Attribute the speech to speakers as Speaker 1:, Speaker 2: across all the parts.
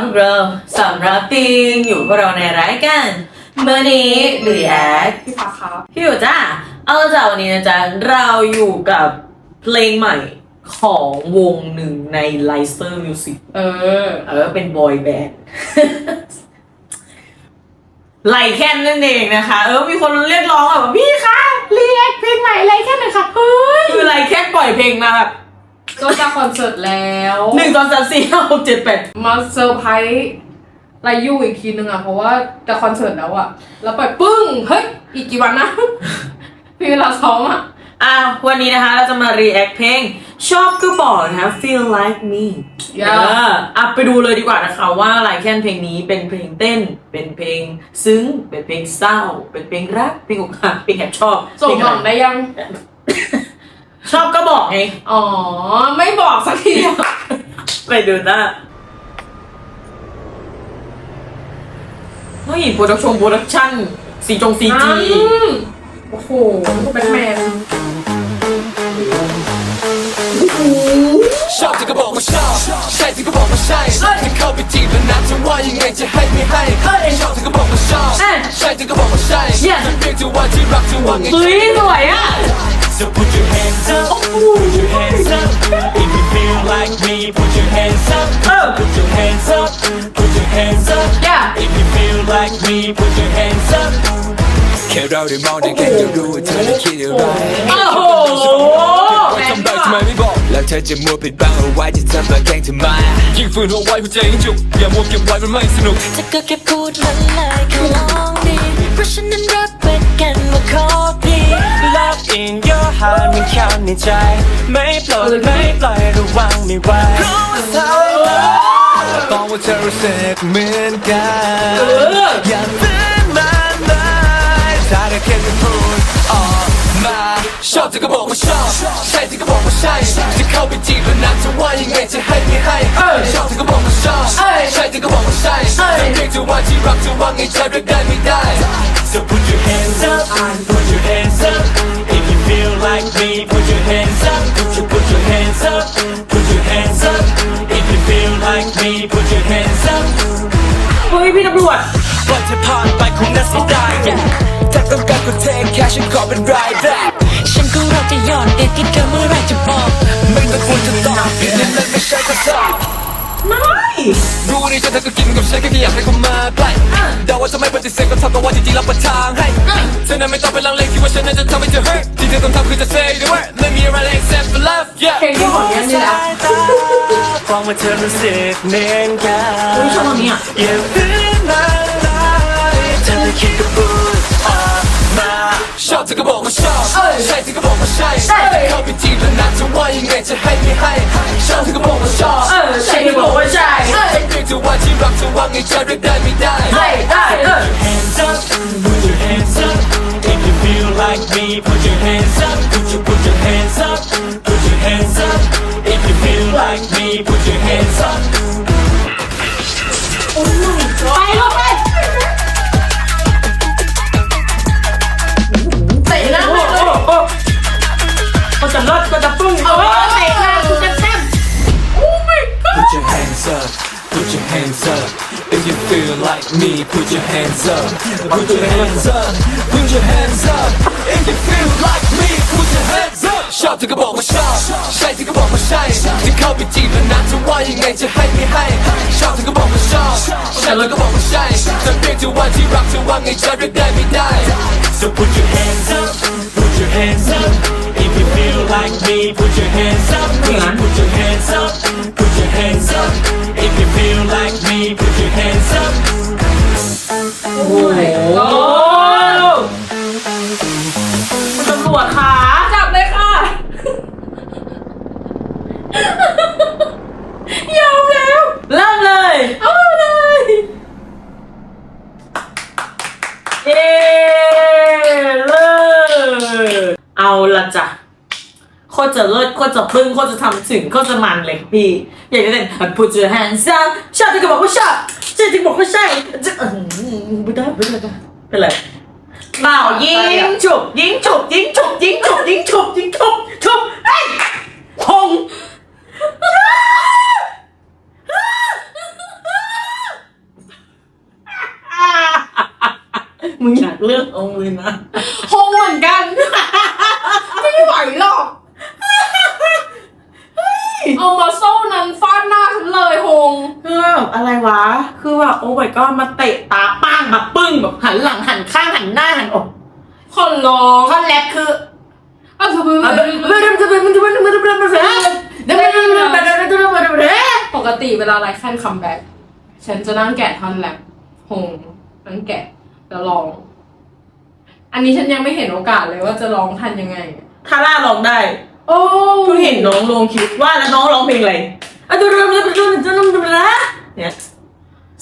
Speaker 1: พวกเราสำรับติงอยู่พวกเราในรายการเมื่อนี้รีแอค
Speaker 2: พี่ฟ้าครับ
Speaker 1: พี่อยู่จ้าเอาละจ้าวันนี้นะจ๊ะเราอยู่กับเพลงใหม่ของวงหนึ่งใน l i เ t e r Music
Speaker 2: เออ
Speaker 1: เออ เป็นบอยแบนด์ไลแคนนั่นเองนะคะ เออ มีคนเรียกร้องแบบว่าพี่คะรีแอคเพลงใหม่ไลแคนหน่อยค่ะเฮ้ยคือไลแคนปล่อยเพลงมาแบบ
Speaker 2: ก็จะคอนเสิร์ตแล้ว
Speaker 1: หนึ่งสองสามสี่ห้าหกเจ็ดแปด
Speaker 2: มาเซอร์ไพรส์ไรยูอีกทีนึงอะเพราะว่าจะคอนเสิร์ตแล้วอะ แล้วปล่อยปึ้ง เฮ้ย อีกกี่วันนะมีเวลาซ้อมอะ
Speaker 1: อะวันนี้นะคะเราจะมารีแอคเพลง ชอบก็บอกนะคะ feel like me
Speaker 2: อย่า
Speaker 1: เอออะไปดูเลยดีกว่านะคะว่าไลแคนเพลงนี้เป็นเพลงเต้น เป็นเพลงซึ้ง เป็นเพลงเศร้า เป็นเพลงรัก เพลงอกหักเพลงแอบชอบ
Speaker 2: ส่ง
Speaker 1: เพล
Speaker 2: กล่อง
Speaker 1: อะไร
Speaker 2: ได้ยัง
Speaker 1: ชอบก็บอกไง
Speaker 2: อ๋อ ไม่บอกสักทีอะ
Speaker 1: ไปดูหน้าเฮ้ยโปรดักชั่นโปรดักชั่นสีจงซีจี
Speaker 2: อืมโอ้โหแบทแมน
Speaker 3: ชอบที่ก็บอกว่าชอบใช่ที่ก็บอกว่าใช่ที่เข้าไปจีบแล้วนะจะว่ายังไงจะให้ไม่ให้ชอบที่ก็บอกว่าชอบใช่ที่ก็บอกว่าใช่จะเรียกจะว่าที่รักจะว่าไง
Speaker 1: เฮ้ยสวยอะ
Speaker 3: So put your hands up put your hands up if you feel like me put your hands up put your hands up put your hands up
Speaker 2: ย่า
Speaker 3: if you feel like me put your hands up แค่เราได้มองได้แค่จะรู้ว่าเธอนั้นคิดอะไร
Speaker 1: โอ้โห
Speaker 3: ว่าทำไมทำไมไม่บอก แล้วเธอจะมัวปิดบังเอาไว้จะทำแบบแกล้งทำไมยิ่งฝืนเอาไว้หัวใจยิ่งจุกอย่ามัวเก็บไว้มันไม่สนุก
Speaker 4: เธอก็แค่พูดมันเลยก็ลองดีเพราะฉันนั้นรับไว้กันว่าขอดี
Speaker 3: Love in your heart มันเข้าในใจ ไม่ปล่อยไม่ปล่อยระวังไม่ไหวบอกว่าเธอรู้สึกเหมือนกันอย่าฝืนมันเลยถ้าเธอแค่จะพูดออกมาชอบเธอก็บอกว่าชอบใช่เธอก็บอกว่าใช่จะเข้าไปจีบแล้วนะจะว่ายังไงจะให้ไม่ให้ชอบเธอก็บอกว่าชอบใช่เธอก็บอกว่าใช่จะเรียกจะว่าที่รักจะว่าไงจะเรียกได้ไม่ได้ So put your hands up me put your hands up put your put your hands up put your hands up if you feel like me put your hands up
Speaker 1: เฮ้ยพี่ตำรวจ
Speaker 3: ปล่อยเธอผ่านไปคงน่าเสียดายถ้าต้องการก็เทแค่ฉันขอเป็นรายได้
Speaker 4: ฉันก็รอจะย้อนเด็กที่เธอเมื่อไรจะบอก
Speaker 3: ไม่ต้องควรจะตอบนี่นั่นไม่ใช่คำตอบ
Speaker 1: ไม่
Speaker 3: รู้ดีจนเธอก็กินกับฉันแค่อยากให้เขามาใกล้เดาว่าจะไม่ปฏิเสธก็เท่ากับว่าจริงๆเราเปิดทางให้เธอนั้นไม่ต้องไปลังเลคิดว่าฉันนั้นจะทำให้เธอ hurt ที่เธอต้องทำคือจะ say the word ไม่มีอะไร except for love yeah
Speaker 2: เพลงที่ของยันนี่นะ
Speaker 3: ฟังว่าเธอรู้สึกเหมือนกัน
Speaker 1: เฮ้ยชอบตรงนี้อะ
Speaker 3: อย่าฝืนมันเลยเธอไม่คิดก็พูดออกมาชอบเธอก็บอกว่าชอบใช่เธอก็บอกว่าใช่เข้าไปจีบแล้วนะจะว่ายังไงจะให้ไม่ให้ชอบเธอก็บอกว่าชอบ จะว่าไงจะเรียกได้ไม่ได้
Speaker 1: ได้ได้
Speaker 3: Put your hands up, put your hands up. If you feel like me, put your hands up. ชอบที่ก็บอกว่าชอบ ใช่ที่ก็บอกว่าใช่จะเข้าไปจีบแล้วนะจะว่ายังไงจะให้ไม่ให้ชอบที่ก็บอกว่าชอบใช่แล้วก็บอกว่าใช่จะเรียกจะว่าที่รักจะว่าไงจะเรียกได้ไม่ได้ So put your hands up, put your hands up. If you feel like me, put your hands up. Put your, put your hands up,
Speaker 1: โอ้โหคุณตำรวจขา
Speaker 2: จับเลยค่ะ ยอมแล้ว
Speaker 1: เริ่มเลย
Speaker 2: เอาเลย
Speaker 1: เย้เลิศเอาละจ้ะโคตรจะเลิศโคตรจะปึ้งโคตรจะทำถึงโคตรจะมันเลยพี่ อยากจะเต้น put your hands up ชอบที่ก็บอกว่าชอบ จริงบอกไม่ใช่จะเออไม่ได้ไม่ได้เป็นไรเปล่ายิงฉุบยิงฉุบยิงฉุบยิงฉุบยิงฉุบยิงฉุบฉุบไอ้พงมึงอยากเลือกองเลยนะ
Speaker 2: หงเหมือนกัน ไม่ไหวหรอกเอามาโซ่นั้นฟาดหน้าฉันเลยหง
Speaker 1: คืออะไรวะ คือแบบโอ้ยก็มาเตะตาป้างแบบปึ้งแบบหันหลังหันข้างหันหน้าหันอก
Speaker 2: คนร้อง
Speaker 1: ท่อนแรปคือ
Speaker 2: อะเธอเพิ่งปกติเวลาไรแค่นคัมแบ็กฉันจะนั่งแกะท่อนแรปฮงนั่งแกะแล้วร้องอันนี้ฉันยังไม่เห็นโอกาสเลยว่าจะร้องทันยังไง
Speaker 1: คาร่าร้องได้
Speaker 2: โอ้
Speaker 1: เพิ่งเห็นน้องลงคลิปว่าแล้วน้องร้องเพลงอะไรอะดูดูดูดูดูดูดูนะเนี่ย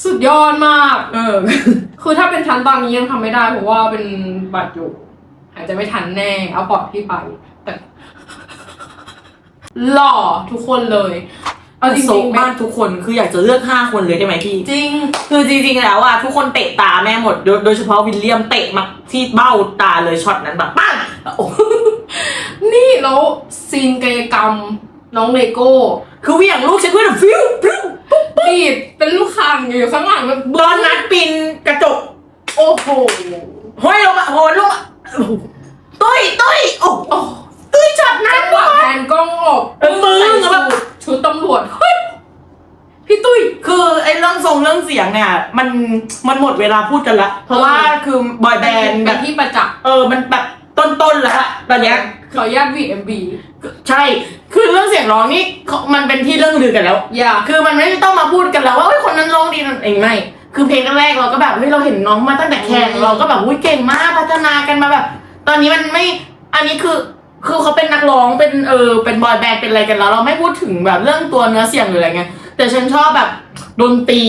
Speaker 2: สุดยอดมาก
Speaker 1: เออ
Speaker 2: คือถ้าเป็นชั้นตอนนี้ยังทำไม่ได้ เพราะว่าเป็นบัตรอยู่หายใจไม่ทันแน่ เอาปอดพี่ไป แต่ หล่อทุกคนเลย เอาจริง
Speaker 1: โซ
Speaker 2: ๆ
Speaker 1: มากทุกคนคืออยากจะเลือกห้าคนเลยได้ไหมพี่
Speaker 2: จริง
Speaker 1: คือจริงๆแล้วอะทุกคนเตะตาแม่หมดโดยโดยเฉพาะวิลเลียมเตะมาที่เบ้าตาเลยช็อตนั้นแบบปั้งโอ้
Speaker 2: นี่แล้วซีนกายกรรมน้องเลโก้
Speaker 1: คือเหวี่ยงลูกฉันก็แบบฟิวฟิว
Speaker 2: ดีดเป็นลูกคางอยู่ข้างหลังแบบ
Speaker 1: ตอนนัดปีนกระจก
Speaker 2: โอ้โห
Speaker 1: ห้อยลงมาโหนลงมาโอ้โหตุ้ยตุ้ยโอ้โหตุ้ยช็อตนั้น
Speaker 2: จังหวะ แทนกล้องออก
Speaker 1: เออมือ
Speaker 2: ใส่
Speaker 1: แบบ
Speaker 2: ชุดชุดตำรวจเฮ้ยพี่ตุ้ย
Speaker 1: คือไอ้เรื่องทรงเรื่องเสียงเนี่ย มันมันหมดเวลาพูดกันละ เพราะว่าคือบอยแบนด์แบ
Speaker 2: เป็น
Speaker 1: บ
Speaker 2: ที่ประจักษ์
Speaker 1: เออมันแบบ ต้นๆแล้วอะตอนเนี้ย
Speaker 2: ขออนุญาตวีดเอ็มบี
Speaker 1: ใช่ คือเรื่องเสียงร้องนี่เขามันเป็นที่เรื่องลือกันแล้ว
Speaker 2: อย่า
Speaker 1: คือมันไม่ต้องมาพูดกันแล้วว่าเฮ้ยคนนั้นร้องดีนั่นเองไม่ คือเพลงแรกๆเราก็แบบเฮ้ยเราเห็นน้องมาตั้งแต่แข่ง
Speaker 2: อืม
Speaker 1: เราก็แบบอุ้ยเก่งมากพัฒนากันมาแบบ ตอนนี้มันไม่ อันนี้คือ คือเขาเป็นนักร้องเป็นเออเป็นบอยแบนด์เป็นอะไรกันแล้ว เราไม่พูดถึงแบบเรื่องตัวเนื้อเสียงหรืออะไรเงี้ยแต่ฉันชอบแบบดนตรี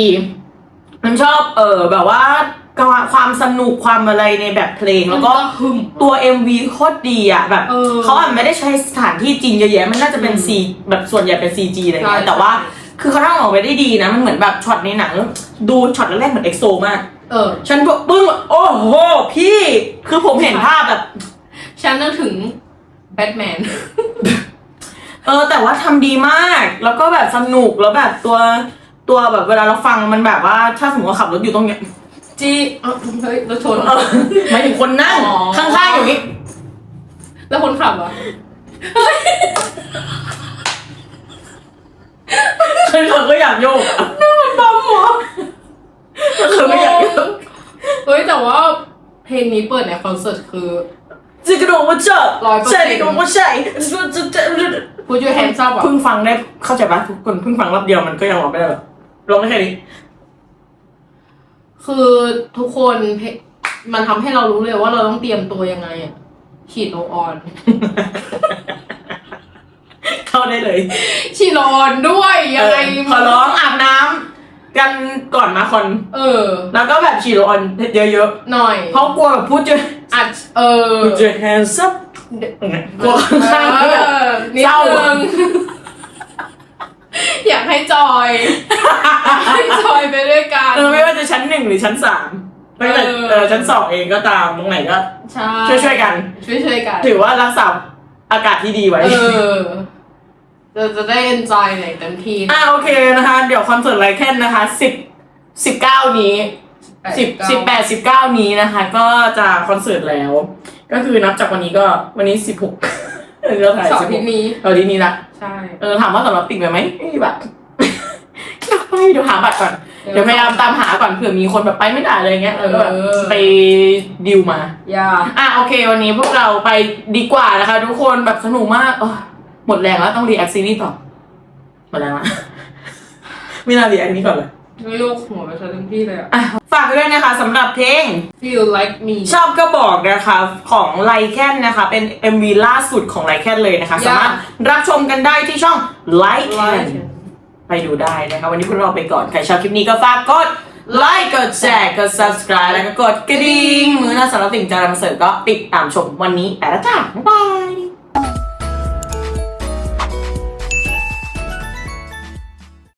Speaker 1: ฉันชอบเออแบบว่า ความสนุกความอะไรในแบบเพลงแล้วก็
Speaker 2: หึม
Speaker 1: ตัว MV โคตรดีอะแบบ
Speaker 2: เออ
Speaker 1: เขาอาจไม่ได้ใช้สถานที่จริงเยอะแยะมันน่าจะเป็น
Speaker 2: อืม
Speaker 1: ซีแบบส่วนใหญ่เป็น CG อะไรอย่างเงี้
Speaker 2: ใช่
Speaker 1: ยแต่ว่าคือเขาทำออกไปได้ดีนะ มันเหมือนแบบช็อตในหนัง ดูช็อตแรกๆเหมือนเอ็กโซมาก
Speaker 2: เออ
Speaker 1: ฉันแบบปึ้งแบบโอ้โห พี่คือผมเห็นภาพแบบ
Speaker 2: ฉันนึกถึงแบทแมน
Speaker 1: เออ แต่ว่าทำดีมาก แล้วก็แบบสนุกแล้วแบบตัวตัวแบบเวลาเราฟังมันแบบว่าถ้าสมมติว่าขับรถอยู่ตรงเนี้ย
Speaker 2: จี้เฮ้ยเราชน
Speaker 1: หมายถึงคนนั่งข้างๆอย่างนี้
Speaker 2: แล้วคนขับอะ
Speaker 1: คนขับก็อยากโยกบอมหมอคนขับก็อยากโยก
Speaker 2: เฮ้ยแต่ว่าเพลงนี้เปิดในคอนเสิร์ตคือ
Speaker 1: จะกระโดว่าเจอร้อาะ
Speaker 2: 100%
Speaker 1: ใช่กระโดว่าใช่จุจจะจะ
Speaker 2: พูดยูแฮนซับอะ
Speaker 1: เพิ่งฟังได้เข้าใจปะทุกคนเพิ่งฟังรอบเดียวมันก็ยังออกไม่ได้แบบลองได้แค่นี้
Speaker 2: คือทุกคนเพลงมันทำให้เรารู้เลยว่าเราต้องเตรียมตัวยังไงอะฉีดโลออน
Speaker 1: เข้าได้เลย
Speaker 2: ฉีดโลออนด้วยยังไง
Speaker 1: เออขอร้องอาบน้ำกันก่อนมาคอน
Speaker 2: เออ
Speaker 1: แล้วก็แบบฉีดโรลออนเยอะ
Speaker 2: หน่อย
Speaker 1: ๆเพราะกลัวแบบพูดเจอ
Speaker 2: อัดเออ
Speaker 1: พูดเจอ hands up กลัวข้างๆก็แบบ
Speaker 2: เออนิด
Speaker 1: เศร้า
Speaker 2: นึงอยากให้จอยอยากให้จอย
Speaker 1: รือชั้นสามไม่ว่า
Speaker 2: เออ
Speaker 1: เออชั้นสองเองก็ตามตรงไหนก็
Speaker 2: ใช่
Speaker 1: ช่วยๆกัน
Speaker 2: ช่วยช่วยๆกัน
Speaker 1: ถือว่ารักษาอากาศที่ดีไว้
Speaker 2: เออเราจะได้ enjoy ในเต็มที่
Speaker 1: อ่าโอเคนะคะ เดี๋ยวคอนเสิร์ตไลแคนนะคะสิบสิบเก้านี้สิบสิบแปดสิบเก้านี้นะคะ ก็จะคอนเสิร์ตแล้ว ก็คือนับจากวันนี้ก็วันนี้สิบหกเราถ่าย
Speaker 2: เสาร์
Speaker 1: สิบ
Speaker 2: อา
Speaker 1: ห
Speaker 2: ทิ
Speaker 1: ก
Speaker 2: ตย์นี้
Speaker 1: เราทีนี้ละ
Speaker 2: ใช่
Speaker 1: เออถามว่าสำหรับติ่งไปไหมไม่มีบัตรอยากไปเดี๋ยวหาบัตรก่อน
Speaker 2: เดี๋ยว
Speaker 1: เดี๋ยวพยายามตามหาก่อนเผื่อมีคนแบบไปไม่ได้อะไรเงี้ยเออก็แบบ
Speaker 2: เออ
Speaker 1: ไปดิวมา
Speaker 2: อย่า
Speaker 1: อะโอเค วันนี้พวกเราไปดีกว่านะคะ ทุกคนแบบสนุกมากเออหมดแรงแล้วต้องรีแอคซีรีส์ต่อหมดแรงละ ไม่น่ารีแอคนี้ก่อนเลย
Speaker 2: ไม่ลูกหัวไปซะเต็มที่เลยอะ
Speaker 1: อะฝากด้วยนะคะสำหรับเพลง
Speaker 2: feel like me
Speaker 1: ชอบก็บอกนะคะของไลแคนนะคะ เป็น MV ล่าสุดของไลแคนเลยนะคะ
Speaker 2: Yeah
Speaker 1: สามารถรับชมกันได้ที่ช่องไลแคน
Speaker 2: Like
Speaker 1: ไปดูได้นะคะวันนี้พวกเราไปก่อน ใครชอบคลิปนี้ก็ฝากกดไลค์กดแชร์กด subscribe แล้วก็กดกระดิ่งมือหน้าสารบติ่งจารามเสิร์ฟก็ติดตามชมวันนี้ไปแล้วจ้าบ๊ายบาย